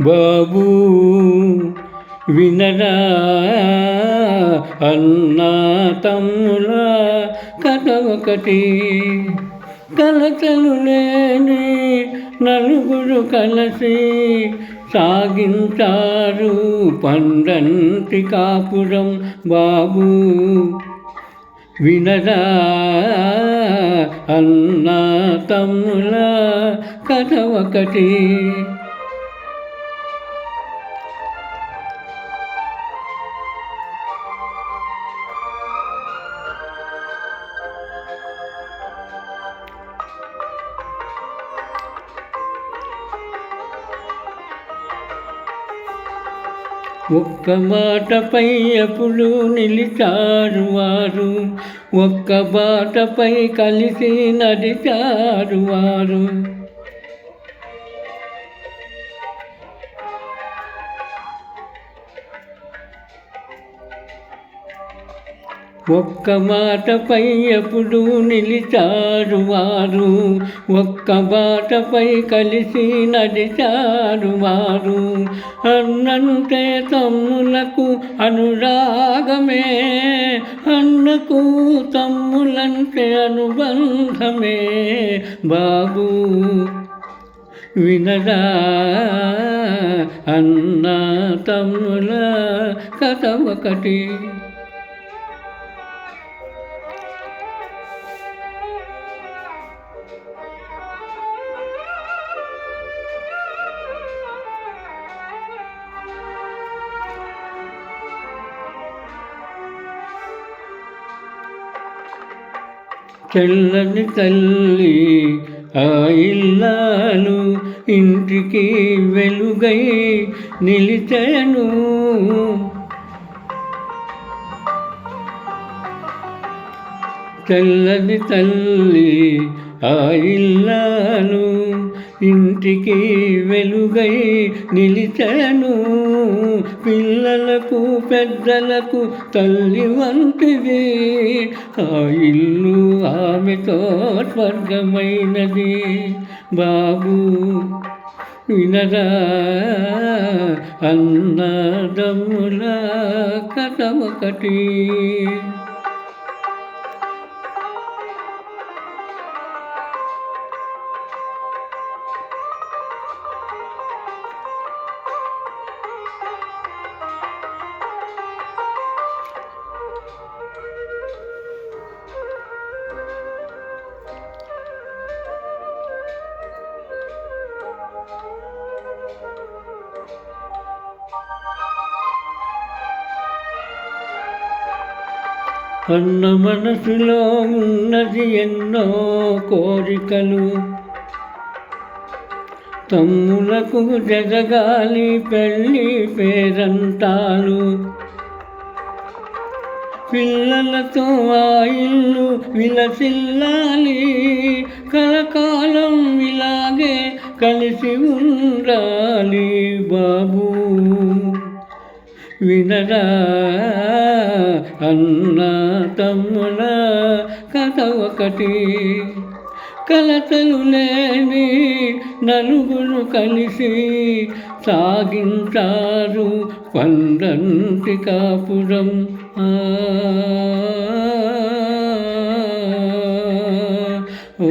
బాబు వినరా అన్నా తమ్ముల కథ ఒకటి. కలతలు లేని నలుగురు కలిసి సాగించారు పండంటి కాపురం బాబు. వినరా అన్నా తమ్ముల కథ ఒకటి. ఒక్క బాటపై ఎప్పుడు నిలిచారు వారు. ఒక్క బాటపై కలిసి నడిచారు వారు. ఒక్క మాటపై ఎప్పుడు నిలిచారు వారు? ఒక్క బాటపై కలిసి నడిచారు వారు? అన్నంటే తమ్ములకు అనురాగమే అన్నకు తమ్ములంటే అనుబంధమే. బాబు వినరా? అన్న తమ్ముల కథ ఒకటి. తెల్లని తల్లి ఆ ఇల్లాలు ఇంటికి వెలుగై నిలిచను. తెల్లని తల్లి ఆ ఇల్లాలు ఇంటికి వెలుగై నిలిచను. పిల్లలకు పెద్దలకు తల్లి వంటిది ఆ ఇల్లు ఆమెతో స్వర్గమైనది. బాబు వినరా అన్నదమ్ముల కథ ఒకటి. అన్న మనసులో ఉన్నది ఎన్నో కోరికలు. తమ్ములకు జగగాలి పెళ్ళి పేరంటాలు. పిల్లలతో ఆ ఇల్లు విలసిల్లాలి. కలకాలం ఇలాగే కలిసి ఉండాలి బాబూ. వినరా అన్న తమ్ముల కథ ఒకటి. కలతలు లేని నలుగురు కలిసి సాగించారు పండంటి కాపురం. ఆ, ఓ